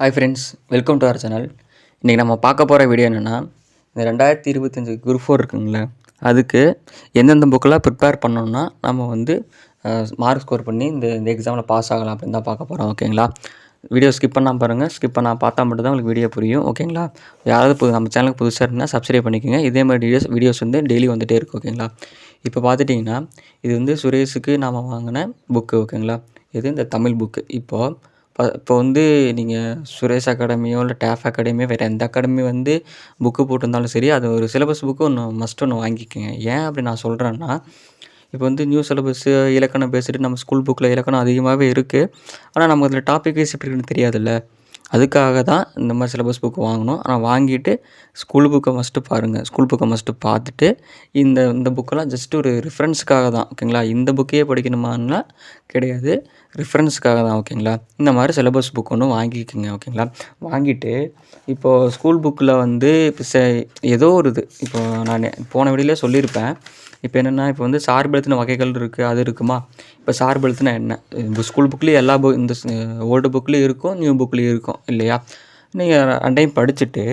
Hi friends welcome to our channel இன்றைக்கி நம்ம பார்க்க போகிற வீடியோ என்னென்னா இந்த ரெண்டாயிரத்தி இருபத்தஞ்சி குரூப் ஃபோர் இருக்குங்களே அதுக்கு எந்தெந்த புக்கெல்லாம் ப்ரிப்பேர் பண்ணோம்னா நம்ம வந்து மார்க் ஸ்கோர் பண்ணி இந்த இந்த எக்ஸாமில் பாஸ் ஆகலாம் அப்படின்னு தான் பார்க்க போகிறோம் ஓகேங்களா வீடியோ ஸ்கிப் பண்ணால் பாருங்கள் ஸ்கிப் பண்ணால் பார்த்தா மட்டும் தான் உங்களுக்கு வீடியோ புரியும் ஓகேங்களா யாராவது புது நம்ம சேனலுக்கு புதுசாக இருந்தால் சப்ஸ்கிரைப் பண்ணிக்கோங்க. இதே மாதிரி வீடியோஸ் வீடியோஸ் வந்து டெய்லி வந்துகிட்டே இருக்குது ஓகேங்களா இப்போ பார்த்துட்டிங்கன்னா இது வந்து சுரேஷுக்கு நாம் வாங்கின புக்கு ஓகேங்களா இது இந்த தமிழ் புக்கு இப்போது இப்போ இப்போ வந்து நீங்கள் சுரேஷ் அகாடமியோ இல்லை டேஃப் அகாடமியோ வேறு எந்த அகாடமி வந்து புக்கு போட்டிருந்தாலும் சரி அது ஒரு சிலபஸ் புக்கு ஒன்று மஸ்ட் ஒன்று வாங்கிக்கோங்க. ஏன் அப்படி நான் சொல்கிறேன்னா இப்போ வந்து நியூ சிலபஸ்ஸு இலக்கணம் பேசிட்டு நம்ம ஸ்கூல் புக்கில் இலக்கணம் அதிகமாகவே இருக்குது ஆனால் நமக்கு அதில் டாபிக் வைஸ் எப்படி இருக்குன்னு தெரியாதுல்ல. அதுக்காக தான் இந்த மாதிரி சிலபஸ் புக்கு வாங்கினோம் ஆனால் வாங்கிட்டு ஸ்கூல் புக்கை ஃபஸ்ட்டு பாருங்கள் ஸ்கூல் புக்கை ஃபஸ்ட்டு பார்த்துட்டு இந்த இந்த புக்கெல்லாம் ஜஸ்ட் ஒரு ரிஃபரன்ஸுக்காக தான் ஓகேங்களா இந்த புக்கையே படிக்கணுமான்னா கிடையாது. ரிஃபரன்ஸுக்காக தான் ஓகேங்களா இந்த மாதிரி சிலபஸ் புக் ஒன்று வாங்கிக்கோங்க ஓகேங்களா வாங்கிட்டு இப்போது ஸ்கூல் புக்கில் வந்து இப்போ ச ஏதோ ஒரு இது இப்போ நான் போன வீடியோலே சொல்லியிருப்பேன். இப்போ என்னென்னா இப்போ வந்து சார்பெழுத்தின வகைகள் இருக்குது அது இருக்குமா? இப்போ சார்பெழுத்துனா என்ன? இந்த ஸ்கூல் புக்லேயும் எல்லா புக் இந்த ஓல்டு புக்லேயும் இருக்கும் நியூ புக்லேயும் இருக்கும் இல்லையா? நீங்கள் ரெண்டையும் படிச்சுட்டு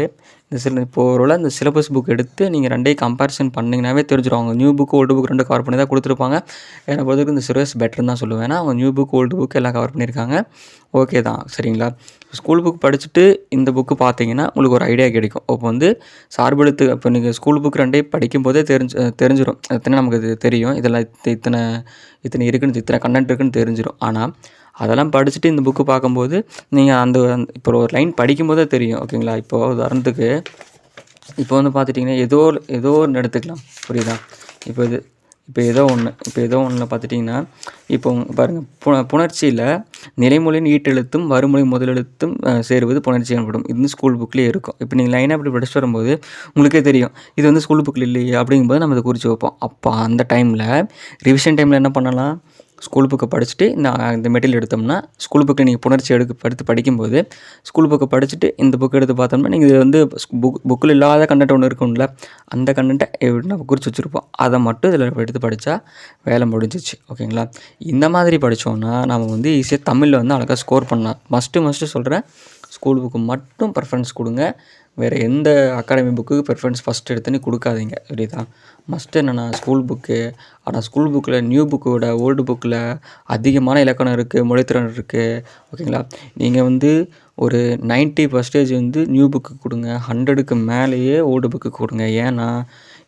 இந்த சில இப்போ ஒருவேளை இந்த சிலபஸ் புக் எடுத்து நீங்கள் ரெண்டையும் கம்பேரிசன் பண்ணிங்கனாவே தெரிஞ்சிடும் அவங்க நியூ புக் ஓல்டு புக் ரெண்டு கவர் பண்ணி தான் கொடுத்துருப்பாங்க. என்னை பொறுத்தவரைக்கும் இந்த சிலபஸ் பெட்டர்னு தான் சொல்லுவேன். அவங்க நியூ புக் ஓல்டு புக் எல்லாம் கவர் பண்ணியிருக்காங்க. ஓகே தான் சரிங்களா? ஸ்கூல் புக் படிச்சுட்டு இந்த புக்கு பார்த்தீங்கன்னா உங்களுக்கு ஒரு ஐடியா கிடைக்கும். இப்போ வந்து சார்பெழுத்து இப்போ நீங்கள் ஸ்கூல் புக் ரெண்டையும் படிக்கும்போதே தெரிஞ்சு தெரிஞ்சிடும் எத்தனை நமக்கு இது தெரியும்? இதெல்லாம் இத்தனை இத்தனை இருக்குன்னு இத்தனை கண்டென்ட் இருக்குன்னு தெரிஞ்சிடும் ஆனால் அதெல்லாம் படிச்சுட்டு இந்த புக்கு பார்க்கும்போது நீங்கள் அந்த இப்போ ஒரு லைன் படிக்கும்போதே தெரியும் ஓகேங்களா இப்போது உதாரணத்துக்கு இப்போ வந்து பார்த்துட்டிங்கன்னா ஏதோ ஏதோ ஒன்று எடுத்துக்கலாம். புரியுதா? இப்போ இது இப்போ ஏதோ ஒன்று இப்போ ஏதோ ஒன்றில் பார்த்துட்டிங்கன்னா இப்போ பாருங்கள் புன புணர்ச்சியில் நிலைமொழியின் ஈட்டெழுத்தும் வறுமொழி முதலெழுத்தும் சேருவது புணர்ச்சி எனப்படும். இது வந்து ஸ்கூல் புக்லேயே இருக்கும். இப்போ நீங்கள் லைனாக இப்படி படிச்சுட்டு வரும்போது உங்களுக்கே தெரியும் இது வந்து ஸ்கூல் புக்கில் இல்லையே அப்படிங்கும்போது நம்ம இதை குறித்து வைப்போம். அப்போ அந்த டைமில் ரிவிஷன் டைமில் என்ன பண்ணலாம்? ஸ்கூல் புக்கை படிச்சுட்டு இந்த இந்த மெட்டீரியல் எடுத்தோம்னா ஸ்கூல் புக்கை நீங்கள் புணர்ச்சி எடுக்க படுத்து படிக்கும்போது ஸ்கூல் புக்கை படிச்சுட்டு இந்த புக் எடுத்து பார்த்தோம்னா நீங்கள் இது வந்து புக் புக்கில் இல்லாத கண்டென்ட் ஒன்று இருக்கும்ல அந்த கண்டென்ட்டை நம்ம குறித்து வச்சுருப்போம். அதை மட்டும் இதில் எடுத்து படித்தா வேலை முடிஞ்சிச்சு ஓகேங்களா? இந்த மாதிரி படித்தோன்னா நம்ம வந்து ஈஸியாக தமிழில் வந்து அழகாக ஸ்கோர் பண்ணலாம். மஸ்ட்டு மஸ்ட்டு சொல்கிறேன் ஸ்கூல் புக்கு மட்டும் ப்ரிஃபரன்ஸ் கொடுங்க. வேறு எந்த அகாடமி புக்குக்கு ப்ரிஃபரன்ஸ் ஃபஸ்ட் எடுத்துன்னு கொடுக்காதீங்க புரியுதா? மஸ்ட் என்னென்னா ஸ்கூல் புக்கு ஆனால் ஸ்கூல் புக்கில் நியூ புக்கோட ஓல்டு புக்கில் அதிகமான இலக்கணம் இருக்குது மொழித்திறன் இருக்குது ஓகேங்களா? நீங்கள் வந்து ஒரு நைன்ட்டி பர்சன்டேஜ் வந்து நியூ புக்கு கொடுங்க. ஹண்ட்ரடுக்கு மேலேயே ஓல்டு புக்கு கொடுங்க. ஏன்னா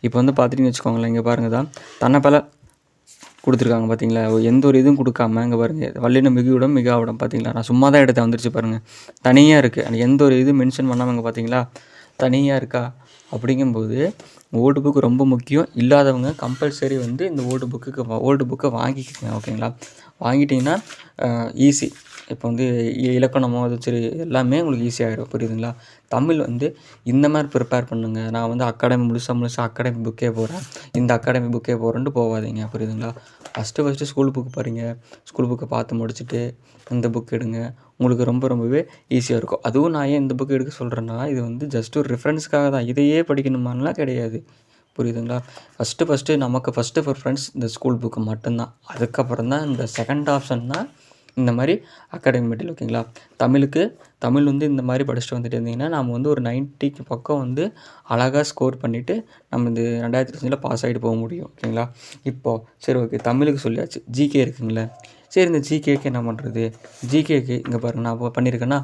இப்போ வந்து பார்த்துட்டிங்கன்னு வச்சுக்கோங்களேன் இங்கே பாருங்கள் தான் தன்னை பல கொடுத்துருக்காங்க பார்த்தீங்களா எந்த ஒரு இதுவும் கொடுக்காம இங்கே பாருங்கள் வல்லின மிகுவிடம் மிகாவிடம் பார்த்தீங்களா நான் சும்மா தான் எடுத்து வந்துருச்சு பாருங்கள் தனியாக இருக்குது எந்த ஒரு இதுவும் மென்ஷன் பண்ணாமல் இங்கே பார்த்தீங்களா தனியாக இருக்கா? அப்படிங்கும்போது ஓல்டு புக்கு ரொம்ப முக்கியம். இல்லாதவங்க கம்பல்சரி வந்து இந்த ஓல்டு புக்குக்கு ஓல்டு புக்கை வாங்கிக்கோங்க ஓகேங்களா வாங்கிட்டிங்கன்னா ஈஸி இப்போ வந்து இலக்கணமோ அது சரி எல்லாமே உங்களுக்கு ஈஸியாகிடும் புரியுதுங்களா? தமிழ் வந்து இந்த மாதிரி ப்ரிப்பேர் பண்ணுங்கள் நான் வந்து அகாடமி முழுசாக முழுசாக அகாடமி புக்கே போகிறேன் இந்த அகாடமி புக்கே போகிறேன்ட்டு போகாதீங்க புரியுதுங்களா? ஃபஸ்ட்டு ஃபஸ்ட்டு ஸ்கூல் புக்கு பாருங்கள் ஸ்கூல் புக்கை பார்த்து முடிச்சுட்டு இந்த புக் எடுங்க. உங்களுக்கு ரொம்ப ரொம்பவே ஈஸியாக இருக்கும். அதுவும் நான் ஏன் இந்த புக் எடுக்க சொல்கிறேன்னா இது வந்து ஜஸ்ட் ஒரு ரெஃபரன்ஸ்க்காக தான். இதையே படிக்கணுமான்லாம் கிடையாது. புரியுதுங்களா? ஃபஸ்ட்டு ஃபஸ்ட்டு நமக்கு ஃபஸ்ட்டு ப்ரிஃபரன்ஸ் இந்த ஸ்கூல் புக்கு மட்டும்தான். அதுக்கப்புறம் தான் இந்த செகண்ட் ஆப்ஷன் தான் இந்த மாதிரி அகாடமி மெட்டீரியல் ஓகேங்களா தமிழுக்கு தமிழ் வந்து இந்த மாதிரி படிச்சுட்டு வந்துட்டு இருந்தீங்கன்னா நம்ம வந்து ஒரு நைன்ட்டிக்கு பக்கம் வந்து அழகாக ஸ்கோர் பண்ணிவிட்டு நம்ம இந்த ரெண்டாயிரத்தி இருபத்தஞ்சில் பாஸ் ஆகிட்டு போக முடியும் ஓகேங்களா இப்போது சரி ஓகே தமிழுக்கு சொல்லியாச்சு. ஜிகே இருக்குங்களே? சரி இந்த ஜிகேக்கு என்ன பண்ணுறது ஜிகேக்கு இங்கே பாருங்கள் நான் பண்ணியிருக்கேன்னா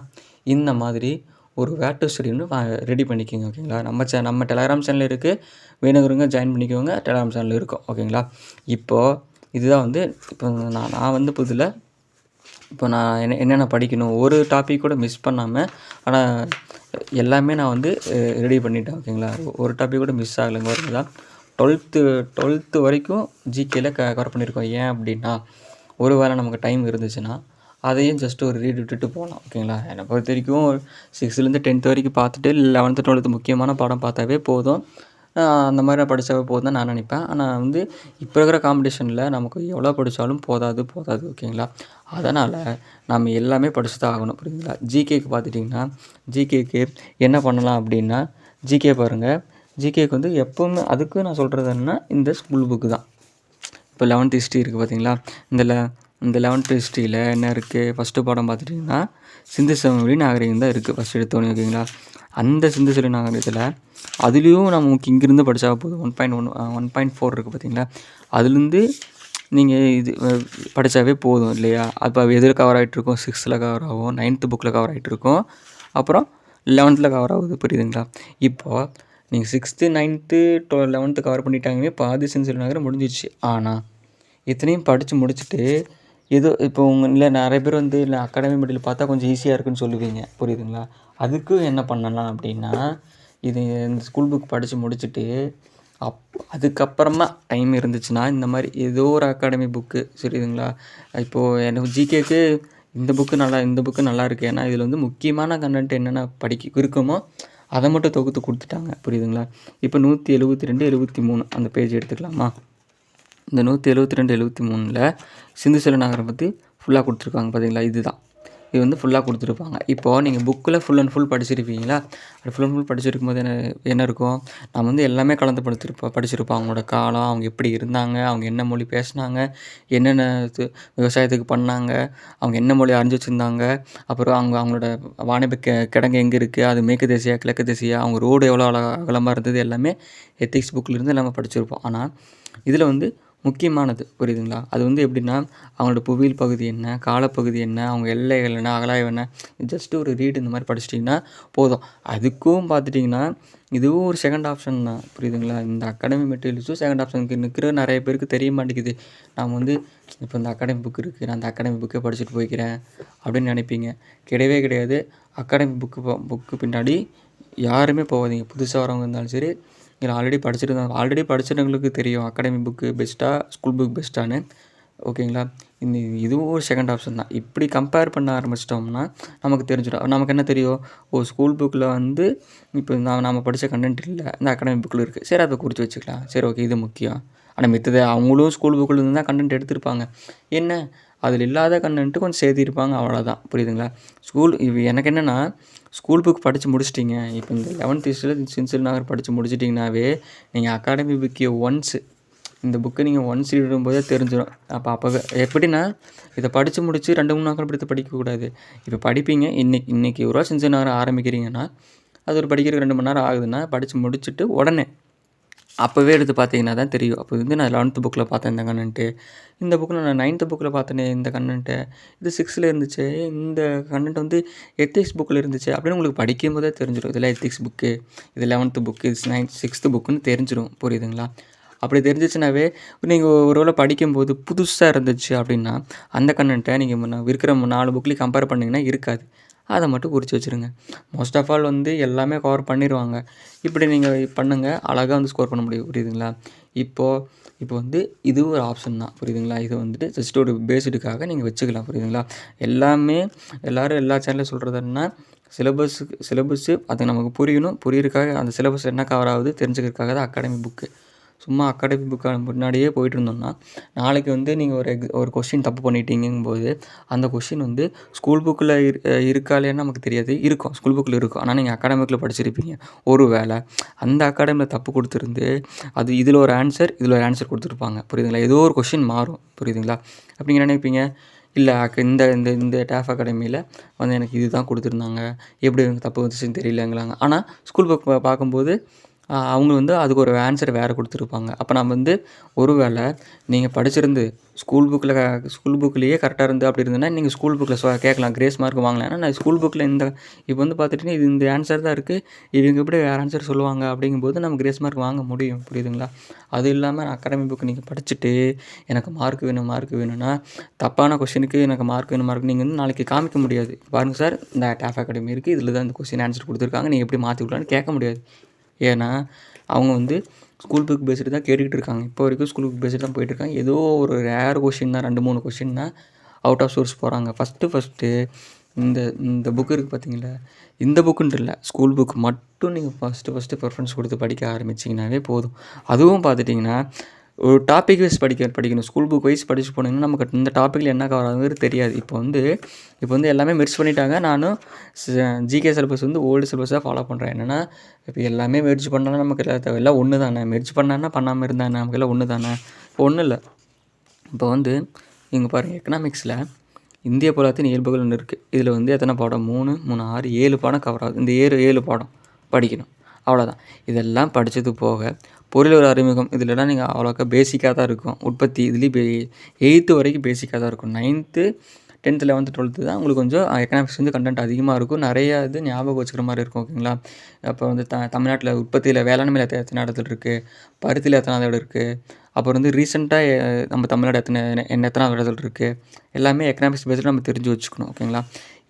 இந்த மாதிரி ஒரு வேட்டு ஸ்டடின்னு ரெடி பண்ணிக்கோங்க ஓகேங்களா? நம்ம சே நம்ம டெலகிராம் சேனல் இருக்குது வேணுங்கிறவங்க ஜாயின் பண்ணிக்கோங்க டெலகிராம் சேனல் இருக்கும் ஓகேங்களா? இப்போது இதுதான் வந்து இப்போ நான் நான் வந்து புதில் இப்போ நான் என்ன என்னென்ன படிக்கணும் ஒரு டாபிக் கூட மிஸ் பண்ணாமல் ஆனால் எல்லாமே நான் வந்து ரெடி பண்ணிட்டேன் ஓகேங்களா? ஒரு டாபிக் கூட மிஸ் ஆகலைங்க ஓகேங்களா டுவெல்த்து டுவெல்த்து வரைக்கும் ஜிகேல க கவர் பண்ணியிருக்கோம் ஏன் அப்படின்னா ஒரு வேளை நமக்கு டைம் இருந்துச்சுன்னா அதையும் ஜஸ்ட் ஒரு ரீட் விட்டுட்டு போகலாம் ஓகேங்களா என்னை பொறுத்த வரைக்கும் சிக்ஸ்த்துலேருந்து டென்த் வரைக்கும் பார்த்துட்டு லெவன்த்து டுவெல்த்து முக்கியமான பாடம் பார்த்தாவே போதும். அந்த மாதிரி படித்தாவே போதும் தான் நான் நினைப்பேன். ஆனால் வந்து இப்போ இருக்கிற காம்படிஷனில் நமக்கு எவ்வளோ படித்தாலும் போதாது போதாது ஓகேங்களா அதனால் நம்ம எல்லாமே படித்து தான் ஆகணும் புரியுதுங்களா? ஜிகேக்கு பார்த்துட்டிங்கன்னா ஜிகேக்கு என்ன பண்ணலாம் அப்படின்னா ஜிகே பாருங்கள் ஜிகேக்கு வந்து எப்போவுமே அதுக்கு நான் சொல்கிறது என்னென்னா இந்த ஸ்கூல் புக்கு தான். இப்போ லெவன்த் ஹிஸ்ட்ரி இருக்குது பார்த்தீங்களா? லெ இந்த லெவன்த்து ஹிஸ்ட்ரியில் என்ன இருக்குது ஃபஸ்ட்டு பாடம் பார்த்துட்டிங்கன்னா சிந்து சமவெளி நாகரிகம் தான் இருக்குது ஃபஸ்ட் எடுத்தோன்னே ஓகேங்களா? அந்த சிந்து சமவெளி நாகரிகத்தில் அதுலேயும் நமக்கு இங்கேருந்து படித்தா போதும். One point one one point four இருக்குது பார்த்தீங்களா? அதுலேருந்து நீங்கள் இது படித்தாவே போதும் இல்லையா? அப்போ எதில் கவர் ஆகிட்டுருக்கோம் சிக்ஸ்த்தில் கவர் ஆகும் நைன்த்து புக்கில் கவர் ஆகிட்டுருக்கோம் அப்புறம் லெவன்த்தில் கவர் ஆகுது புரியுதுங்களா? இப்போது நீங்கள் sixth ninth twelve eleventh cover பண்ணிட்டாங்கன்னே பாதி சென்சுரி நகரம் முடிஞ்சிடுச்சு ஆனால் இத்தனையும் படித்து முடிச்சுட்டு ஏதோ இப்போ உங்கள் இல்லை நிறைய பேர் வந்து இல்லை அகாடமி மெட்டீரியல் பார்த்தா கொஞ்சம் ஈஸியாக இருக்குன்னு சொல்லுவீங்க. புரியுதுங்களா? அதுக்கு என்ன பண்ணலாம் அப்படின்னா இது இந்த ஸ்கூல் புக் படித்து முடிச்சுட்டு அப் அதுக்கப்புறமா டைம் இருந்துச்சுன்னா இந்த மாதிரி ஏதோ ஒரு அகாடமி புக்கு சரிதுங்களா இப்போது எனக்கு ஜிகேக்கு இந்த புக்கு நல்லா இந்த புக்கு நல்லா இருக்குது ஏன்னா இதில் வந்து முக்கியமான கண்டென்ட் என்னென்ன படிக்க இருக்குமோ அதை மட்டும் தொகுத்து கொடுத்துட்டாங்க. புரியுதுங்களா? இப்போ நூற்றி எழுபத்தி ரெண்டு எழுபத்தி மூணு அந்த பேஜ் எடுத்துக்கலாமா? இந்த நூற்றி எழுபத்தி ரெண்டு எழுபத்தி மூணில் சிந்து சில நகரம் பற்றி ஃபுல்லாக கொடுத்துருக்காங்க. பார்த்தீங்களா இதுதான். இது வந்து ஃபுல்லாக கொடுத்துருப்பாங்க. இப்போது நீங்கள் புக்கில் ஃபுல் அண்ட் ஃபுல் படிச்சிருப்பீங்களா? அப்படி ஃபுல் அண்ட் ஃபுல் படிச்சிருக்கும் போது என்ன என்ன இருக்கும்? நம்ம வந்து எல்லாமே கலந்து படுத்திருப்போம் படிச்சிருப்போம். அவங்களோட காலம் அவங்க எப்படி இருந்தாங்க அவங்க என்ன மொழி பேசினாங்க என்னென்ன இது விவசாயத்துக்கு பண்ணாங்க அவங்க என்ன மொழி அறிஞ்சு வச்சுருந்தாங்க அப்புறம் அவங்க அவங்களோட வாணிப கெ கிடங்கு எங்கே இருக்குது அது மேற்கு திசையா கிழக்கு திசையா அவங்க ரோடு எவ்வளோ அழகா அகலமாக இருந்தது எல்லாமே எத்திக்ஸ் புக்கிலேருந்து எல்லாமே படிச்சிருப்போம். ஆனால் இதில் வந்து முக்கியமானது. புரியுதுங்களா? அது வந்து எப்படின்னா அவங்களோட புவியியல் பகுதி என்ன காலப்பகுதி என்ன அவங்க எல்லைகள் என்ன அகலாய்வு என்ன ஜஸ்ட் ஒரு ரீடு இந்த மாதிரி படிச்சிட்டிங்கன்னா போதும். அதுக்கும் பார்த்துட்டிங்கன்னா இதுவும் ஒரு செகண்ட் ஆப்ஷன் தான். புரியுதுங்களா? இந்த அகாடமி மெட்டீரியல்ஸும் செகண்ட் ஆப்ஷனுக்கு நிற்கிற நிறைய பேருக்கு தெரிய மாட்டேங்குது. நாம் வந்து இப்போ இந்த அகாடமி புக் இருக்குது நான் அந்த அகாடமி புக்கை படிச்சுட்டு போய்க்கிறேன் அப்படின்னு நினைப்பீங்க. கிடையவே கிடையாது. அகாடமி புக்கு புக்கு பின்னாடி யாருமே போகாதீங்க. புதுசாக வரவங்க இருந்தாலும் சரி இல்லை ஆல்ரெடி படிச்சிருந்தாங்க ஆல்ரெடி படிச்சவங்களுக்கு தெரியும். அகாடமி புக்கு பெஸ்ட்டாக ஸ்கூல் புக் பெஸ்ட்டானு ஓகேங்களா இந்த இதுவும் ஒரு செகண்ட் ஆப்ஷன் தான். இப்படி கம்பேர் பண்ண ஆரம்பிச்சிட்டோம்னா நமக்கு தெரிஞ்சிடும். நமக்கு என்ன தெரியும்? ஓ ஸ்கூல் புக்கில் வந்து இப்போ நான் நம்ம படித்த கண்டென்ட் இல்லை. இந்த அகாடமி புக்கில் இருக்குது சரி அதை குறித்து வச்சுக்கலாம். சரி ஓகே இது முக்கியம். ஆனால் மித்தது அவங்களும் ஸ்கூல் புக்கில் இருந்து தான் கண்டென்ட் எடுத்திருப்பாங்க. என்ன? அதில் இல்லாத கண்டென்ட்டு கொஞ்சம் சேர்த்திருப்பாங்க அவ்வளோதான். புரியுதுங்களா? ஸ்கூல் இது எனக்கு என்னென்னா ஸ்கூல் புக் படித்து முடிச்சிட்டிங்க. இப்போ இந்த லெவன்த் ஹிஸ்ட்ரியில் சின்சில் நகர் படித்து முடிச்சிட்டிங்கனாவே நீங்கள் அகாடமி புக்கை ஒன்ஸு இந்த புக்கை நீங்கள் ஒன்ஸ் போதே தெரிஞ்சிடும் அப்போ அப்போ எப்படின்னா இதை படித்து முடித்து ரெண்டு மூணு நாட்கள் படித்து படிக்கக்கூடாது இப்போ படிப்பீங்க இன்னைக்கு இன்றைக்கி ஒரு ரூபா சின்சில் நேரம் ஆரம்பிக்கிறீங்கன்னா அது ஒரு படிக்கிறதுக்கு ரெண்டு மணி நேரம் ஆகுதுன்னா படித்து முடிச்சுட்டு உடனே அப்போவே எடுத்து பார்த்தீங்கன்னா தான் தெரியும். அப்போ வந்து நான் லெவன்த்து புக்கில் பார்த்தேன் இந்த கண்ணன்ட்டு. இந்த புக்கில் நான் நைன்த்து புக்கில் பார்த்தேனே இந்த கண்ணன்ட்டு. இது சிக்ஸ்த்தில் இருந்துச்சு. இந்த கண்ணன்ட் வந்து எத்திக்ஸ் புக்கில் இருந்துச்சு அப்படின்னு உங்களுக்கு படிக்கும் போதே தெரிஞ்சிடும் இதில் எத்திக்ஸ் புக்கு இது லெவன்த்து புக்கு இது நைன்த் சிக்ஸ்த்து புக்குன்னு தெரிஞ்சிடும் புரியுதுங்களா? அப்படி தெரிஞ்சிச்சுனாவே நீங்கள் ஒரு வேளை படிக்கும்போது புதுசாக இருந்துச்சு அப்படின்னா அந்த கண்ணன்ட்டை நீங்கள் இருக்கிற நாலு புக்லேயும் கம்பேர் பண்ணிங்கன்னா இருக்காது. அதை மட்டும் குறித்து வச்சுருங்க. மோஸ்ட் ஆஃப் ஆல் வந்து எல்லாமே கவர் பண்ணிடுவாங்க இப்படி நீங்கள் பண்ணுங்கள் அழகாக வந்து ஸ்கோர் பண்ண முடியும். புரியுதுங்களா? இப்போது இப்போ வந்து இது ஒரு ஆப்ஷன் தான். புரியுதுங்களா? இது வந்துட்டு ஜஸ்ட் ஒரு பேசிடுக்காக நீங்கள் வச்சுக்கலாம். புரியுதுங்களா? எல்லாமே எல்லோரும் எல்லா சேனலும் சொல்கிறதுன்னா சிலபஸுக்கு சிலபஸ்ஸு அது நமக்கு புரியணும். புரியிறதுக்காக அந்த சிலபஸ் என்ன கவர் ஆகுது தெரிஞ்சுக்கிறதுக்காக தான் அகாடமி புக்கு சும்மா அகாடமி புக்கான முன்னாடியே போயிட்டு இருந்தோம்னா நாளைக்கு வந்து நீங்கள் ஒரு எக் ஒரு கொஷின் தப்பு பண்ணிட்டீங்கும்போது அந்த கொஷின் வந்து ஸ்கூல் புக்கில் இரு இருக்கா இல்லையான்னு நமக்கு தெரியாது. இருக்கும் ஸ்கூல் புக்கில் இருக்கும். ஆனால் நீங்கள் அகாடமிக்கில் படிச்சிருப்பீங்க. ஒரு வேளை அந்த அகாடமியில் தப்பு கொடுத்துருந்து அது இதில் ஒரு ஆன்சர் இதில் ஒரு ஆன்சர் கொடுத்துருப்பாங்க. புரியுதுங்களா? ஏதோ ஒரு கொஷின் மாறும். புரியுதுங்களா? அப்படிங்கிற நினைப்பீங்க? இல்லை இந்த இந்த இந்த டேஃப் அகாடமியில் வந்து எனக்கு இது தான் கொடுத்துருந்தாங்க. எப்படி எனக்கு தப்பு வந்துச்சுன்னு தெரியலங்களாங்க. ஆனால் ஸ்கூல் புக் பார்க்கும்போது அவங்க வந்து அதுக்கு ஒரு ஆன்சர் வேறு கொடுத்துருப்பாங்க. அப்போ நம்ம வந்து ஒரு வேளை நீங்கள் படிச்சிருந்து ஸ்கூல் புக்கில் ஸ்கூல் புக்லேயே கரெக்டாக இருந்து அப்படி இருந்ததுன்னா நீங்கள் ஸ்கூல் புக்கில் சொ கேட்கலாம் கிரேஸ் மார்க் வாங்கலாம் ஏன்னா நான் ஸ்கூல் புக்கில் இந்த இப்போ வந்து பார்த்துட்டிங்கன்னா இது இந்த ஆன்சர் தான் இருக்குது இவங்க எப்படி வேறு ஆன்சர் சொல்லுவாங்க அப்படிங்கும்போது நம்ம கிரேஸ் மார்க் வாங்க முடியும். புரியுதுங்களா? அது இல்லாமல் நான் அகாடமி புக் நீங்கள் படிச்சுட்டு எனக்கு மார்க் வேணும் மார்க் வேணும்னா தப்பான கொஷினுக்கு எனக்கு மார்க் வேணும் மார்க் நீங்கள் வந்து நாளைக்கு காமிக்க முடியாது. பாருங்கள் சார் இந்த டேஃப் அகாடமி இருக்குது இதில் தான் இந்த கொஷின் ஆன்சர் கொடுத்துருக்காங்க. நீங்கள் எப்படி மாற்றி விடலான்னு கேட்க முடியாது. ஏன்னா அவங்க வந்து ஸ்கூல் புக் பேஸ்டு தான் கேட்டுக்கிட்டு இருக்காங்க இப்போ வரைக்கும் ஸ்கூல் புக் பேஸ்டு தான் போயிட்டுருக்காங்க. ஏதோ ஒரு ரேர் கொஷின் தான் ரெண்டு மூணு கொஷின் தான் அவுட் ஆஃப் சோர்ஸ் போகிறாங்க ஃபஸ்ட்டு ஃபஸ்ட்டு இந்த இந்த புக்கு இருக்குது பார்த்தீங்களா? இந்த புக்குன்ட்டு இல்லை. ஸ்கூல் புக் மட்டும் நீங்கள் ஃபஸ்ட்டு ஃபஸ்ட்டு ப்ரிஃபரன்ஸ் கொடுத்து படிக்க ஆரம்பிச்சிங்கனாவே போதும். அதுவும் பார்த்துட்டிங்கன்னா ஒரு டாபிக் வைஸ் படிக்க படிக்கணும். ஸ்கூல் புக் வைஸ் படிச்சு போனீங்கன்னா நமக்கு இந்த டாப்பிக்கில் என்ன கவர் தெரியாது. இப்போ வந்து இப்போ வந்து எல்லாமே மெர்ச் பண்ணிட்டாங்க. நானும் ஜிகே சிலபஸ் வந்து ஓல்டு சிலபஸாக ஃபாலோ பண்ணுறேன் என்னென்னா இப்போ எல்லாமே மெர்ச் பண்ணாலும் நமக்கு எல்லாம் தேவை எல்லாம் ஒன்று தானே. மெர்ஜ் பண்ணான்னா பண்ணாமல் இருந்தானே நமக்கு எல்லாம் ஒன்று தானே. இப்போ ஒன்றும் இல்லை. இப்போ வந்து இங்கே பாருங்கள் எக்கனாமிக்ஸில் இந்திய பொருளாதாரத்தின் இயல்புகள் ஒன்று இருக்குது இதில் வந்து எத்தனை பாடம்? மூணு மூணு ஆறு ஏழு பாடம் கவர் ஆகுது. இந்த ஏழு ஏழு பாடம் படிக்கணும். அவ்வளோதான் இதெல்லாம் படித்தது போக பொருளியல் அறிமுகம். இதிலலாம் நீங்கள் அவ்வளோக்கா பேசிக்காக தான் இருக்கும். உற்பத்தி இதுலேயும் பே எயித்து வரைக்கும் பேசிக்காக தான் இருக்கும். நைன்த்து டென்த்து லெவன்த்து டுவெல்த்து தான் உங்களுக்கு கொஞ்சம் எக்கனாமிக்ஸ் வந்து கண்டென்ட் அதிகமாக இருக்கும். நிறையா இது ஞாபகம் வச்சுக்கிற மாதிரி இருக்கும் ஓகேங்களா அப்போ வந்து த தமிழ்நாட்டில் உற்பத்தியில் வேளாண்மையில் எத்தனை இடத்துல இருக்குது பருத்தியில் எத்தனாவது இடம் இருக்குது அப்புறம் வந்து ரீசெண்டாக நம்ம தமிழ்நாடு எத்தனை என்ன எத்தனாவது இடத்துல இருக்குது எல்லாமே எக்கனாமிக்ஸ் பேஸில் நம்ம தெரிஞ்சு வச்சுக்கணும் ஓகேங்களா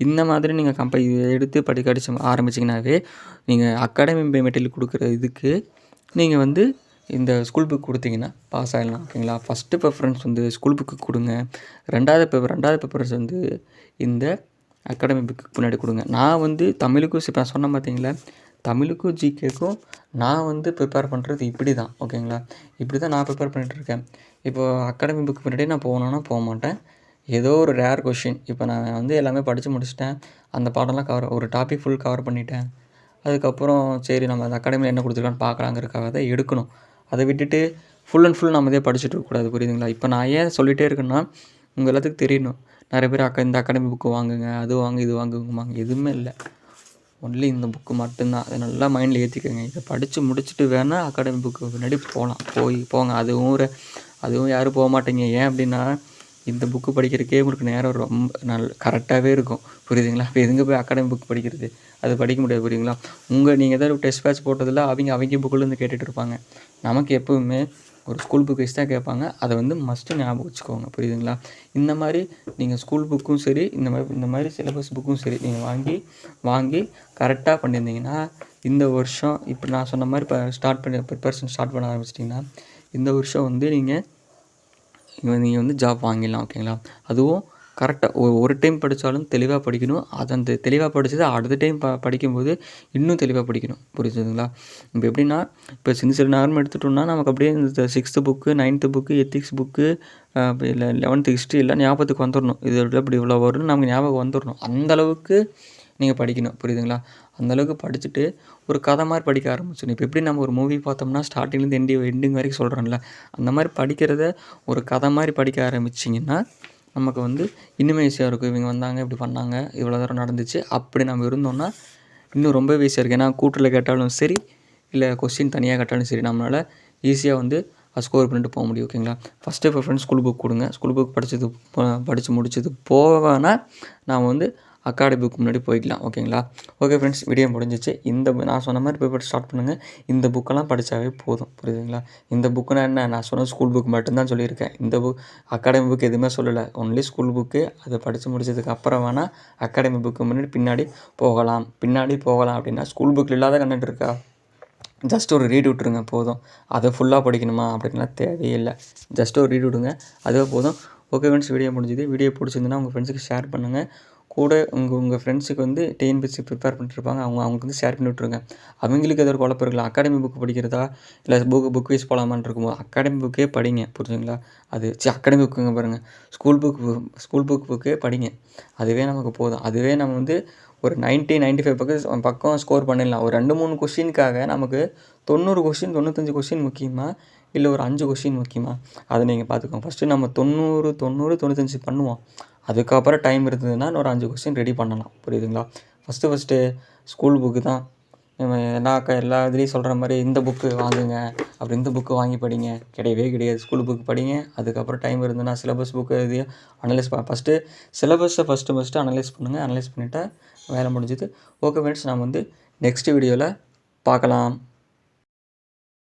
இந்த மாதிரி நீங்கள் கம்பை எடுத்து படிக்க அடிச்சு ஆரம்பிச்சிங்கனாவே நீங்கள் அகாடமி மெட்டீரியல் கொடுக்குற இதுக்கு நீங்கள் வந்து இந்த ஸ்கூல் புக் கொடுத்தீங்கன்னா பாஸ் ஆகிடலாம் ஓகேங்களா ஃபஸ்ட்டு ப்ரிஃபரன்ஸ் வந்து ஸ்கூல் புக்கு கொடுங்க. ரெண்டாவது பேப்பர் ரெண்டாவது ப்ரிஃபரன்ஸ் வந்து இந்த அகாடமி புக்கு முன்னாடி கொடுங்க. நான் வந்து தமிழுக்கும் இப்போ நான் சொன்னேன் பார்த்தீங்களா தமிழுக்கும் ஜிகேக்கும் நான் வந்து ப்ரிப்பேர் பண்ணுறது இப்படி தான் ஓகேங்களா இப்படி தான் நான் ப்ரிப்பேர் பண்ணிகிட்ருக்கேன் இப்போது அகாடமி புக்கு முன்னாடி நான் போகணுன்னா போக மாட்டேன். ஏதோ ஒரு ரேர் கொஷின் இப்போ நான் வந்து எல்லாமே படித்து முடிச்சிட்டேன். அந்த பாடம்லாம் கவர் ஒரு டாபிக் ஃபுல் கவர் பண்ணிட்டேன். அதுக்கப்புறம் சரி நம்ம அந்த அகாடமியில் என்ன கொடுத்துருக்கான்னு பார்க்கலாங்கிறக்காக தான் எடுக்கணும். அதை விட்டுட்டு ஃபுல் அண்ட் ஃபுல் நம்ம இதே படிச்சுட்டு இருக்கக்கூடாது புரியுதுங்களா? இப்போ நான் ஏன் சொல்லிகிட்டே இருக்கேன்னா உங்கள் எல்லாத்துக்கும் தெரியணும். நிறைய பேர் அக்கா இந்த அகாடமி புக்கு வாங்குங்க அது வாங்க இது வாங்குவாங்க எதுவுமே இல்லை. ஒன்லி இந்த புக்கு மட்டும்தான். அதை நல்லா மைண்டில் ஏற்றிக்கோங்க இதை படித்து முடிச்சுட்டு வேணால் அகாடமி புக்கு முன்னாடி போகலாம் போய் போங்க. அதுவும் ஒரு அதுவும் யாரும் போக மாட்டீங்க. ஏன் அப்படின்னா இந்த புக்கு படிக்கிறதுக்கே உங்களுக்கு நேரம் ரொம்ப நல் கரெக்டாகவே இருக்கும். புரியுதுங்களா? இப்போ எதுங்க போய் அகாடமி புக் படிக்கிறது? அது படிக்க முடியாது புரியுங்களா உங்கள் நீங்கள் ஏதாவது டெஸ்ட் பேட்ச் போட்டதில் அவங்க அவங்க புக்கிலேருந்து கேட்டுகிட்டு இருப்பாங்க. நமக்கு எப்போவுமே ஒரு ஸ்கூல் புக் வச்சு தான் கேட்பாங்க. அதை வந்து மஸ்ட்டு ஞாபகம் வச்சுக்கோங்க புரியுதுங்களா? இந்த மாதிரி நீங்கள் ஸ்கூல் புக்கும் சரி இந்த மாதிரி இந்த மாதிரி சிலபஸ் புக்கும் சரி நீங்கள் வாங்கி வாங்கி கரெக்டாக பண்ணியிருந்தீங்கன்னா இந்த வருஷம் இப்போ நான் சொன்ன மாதிரி இப்போ ஸ்டார்ட் பண்ணி ப்ரிப்பரேஷன் ஸ்டார்ட் பண்ண ஆரம்பிச்சிட்டிங்கன்னா இந்த வருஷம் வந்து நீங்கள் நீங்கள் வந்து ஜாப் வாங்கிடலாம் ஓகேங்களா அதுவும் கரெக்டாக ஒரு ஒரு டைம் படித்தாலும் தெளிவாக படிக்கணும். அது அந்த தெளிவாக படித்தது அடுத்த டைம் ப படிக்கும்போது இன்னும் தெளிவாக படிக்கணும். புரிஞ்சுதுங்களா? இப்போ எப்படின்னா இப்போ சின்ன சிறு நேரம் எடுத்துட்டோம்னா நமக்கு அப்படியே இந்த sixth book ninth book ethics book இல்லை லெவன்த்து ஹிஸ்ட்ரி எல்லாம் ஞாபகத்துக்கு வந்துடணும் இது இப்படி இவ்வளோ வரும்னு நமக்கு ஞாபகம் வந்துடணும் அந்தளவுக்கு நீங்கள் படிக்கணும். புரியுதுங்களா? அந்தளவுக்கு படிச்சுட்டு ஒரு கதை மாதிரி படிக்க ஆரம்பிச்சிடணும் இப்போ எப்படி நம்ம ஒரு மூவி பார்த்தோம்னா ஸ்டார்டிங்லேருந்து எண்டி எண்டிங் வரைக்கும் சொல்கிறோம்ல அந்த மாதிரி படிக்கிறத ஒரு கதை மாதிரி படிக்க ஆரம்பிச்சிங்கன்னா நமக்கு வந்து இன்னுமே ஈஸியாக இருக்கும். இவங்க வந்தாங்க இப்படி பண்ணாங்க இவ்வளோ தூரம் நடந்துச்சு அப்படி நம்ம இருந்தோம்னா இன்னும் ரொம்ப ஈஸியாக இருக்குது ஏன்னா கூட்டில் கேட்டாலும் சரி இல்லை கொஸ்டின் தனியாக கேட்டாலும் சரி நம்மளால் ஈஸியாக வந்து ஸ்கோர் பண்ணிட்டு போக முடியும் ஓகேங்களா ஃபஸ்ட்டு ப்ரிஃபரன்ஸ் ஸ்கூல் புக் கொடுங்க. ஸ்கூல் புக் படித்தது படித்து முடிச்சது போவேன்னா நான் வந்து அகாடமிக்கு முன்னாடி போய்க்கலாம் ஓகேங்களா? ஓகே ஃப்ரெண்ட்ஸ் வீடியோ முடிஞ்சிச்சு. இந்த நான் சொன்ன மாதிரி பேப்பர் ஸ்டார்ட் பண்ணுங்கள் இந்த புக்கெல்லாம் படித்தாவே போதும் புரியுதுங்களா? இந்த புக்குனா என்ன நான் சொன்ன ஸ்கூல் புக் மட்டும்தான் சொல்லியிருக்கேன். இந்த புக் அகாடமி புக் எதுவுமே சொல்லலை. ஒன்லி ஸ்கூல் புக்கு அதை படித்து முடிச்சதுக்கு அப்புறம் வேணால் அகாடமி புக்கு முன்னாடி பின்னாடி போகலாம். பின்னாடி போகலாம் அப்படின்னா ஸ்கூல் புக்கில் இல்லாத கண்டென்ட் இருக்கா? ஜஸ்ட் ஒரு ரீட் விட்ருங்க போதும். அதை ஃபுல்லாக படிக்கணுமா அப்படின்லாம் தேவையில்லை ஜஸ்ட் ஒரு ரீட் விடுங்க அதுவே போதும். ஓகே ஃப்ரெண்ட்ஸ் வீடியோ முடிஞ்சுது. வீடியோ பிடிச்சிருந்துன்னா உங்கள் ஃப்ரெண்ட்ஸுக்கு ஷேர் பண்ணுங்கள் கூட உங்கள் உங்கள் ஃப்ரெண்ட்ஸுக்கு வந்து டிஎன்பிஎஸ்சி ப்ரிப்பேர் பண்ணிட்டுருப்பாங்க. அவங்க அவங்களுக்கு வந்து ஷேர் பண்ணி விட்ருங்க அவங்களுக்கு ஏதோ குழப்பம் இருக்கலாம் அகாடமி புக் படிக்கிறதா? இல்லை புக் புக் வைஸ் போகலாமான்னு இருக்கும்போது அகாடமி புக்கே படிங்க புரிஞ்சுங்களா அது சி அகாடமி புக்குங்க பாருங்கள் ஸ்கூல் புக் ஸ்கூல் புக் புக்கே படிங்க. அதுவே நமக்கு போதும். அதுவே நம்ம வந்து ஒரு நைன்ட்டி நைன்ட்டி ஃபைவ் பக்கம் பக்கம் ஸ்கோர் பண்ணிடலாம். ஒரு ரெண்டு மூணு கொஷினுக்காக நமக்கு தொண்ணூறு கொஷின் தொண்ணூத்தஞ்சு கொஷின் முக்கியமா? இல்லை ஒரு அஞ்சு கொஷின் முக்கியமாக அதை நீங்கள் பார்த்துக்கோங்க. ஃபஸ்ட்டு நம்ம தொண்ணூறு தொண்ணூறு தொண்ணூத்தஞ்சு பண்ணுவோம். அதுக்கப்புறம் டைம் இருந்ததுன்னா இன்னொரு அஞ்சு கொஸ்டின் ரெடி பண்ணலாம். புரியுதுங்களா? ஃபஸ்ட்டு ஃபஸ்ட்டு ஸ்கூல் புக்கு தான். எல்லா க எல்லா இதுலேயும் சொல்கிற மாதிரி இந்த புக்கு வாங்குங்க. அப்படி இந்த புக்கு வாங்கி படிங்க. கிடையவே கிடையாது. ஸ்கூல் புக் படிங்க. அதுக்கப்புறம் டைம் இருந்ததுன்னா சிலபஸ் புக்கு இதையும் அனலைஸ் ப ஃபஸ்ட்டு சிலபஸை ஃபஸ்ட்டு ஃபஸ்ட்டு அனலைஸ் பண்ணுங்கள் அனலைஸ் பண்ணிவிட்டால் வேலை முடிஞ்சது. ஓகே ஃப்ரெண்ட்ஸ் நான் வந்து நெக்ஸ்ட் வீடியோவில் பார்க்கலாம்.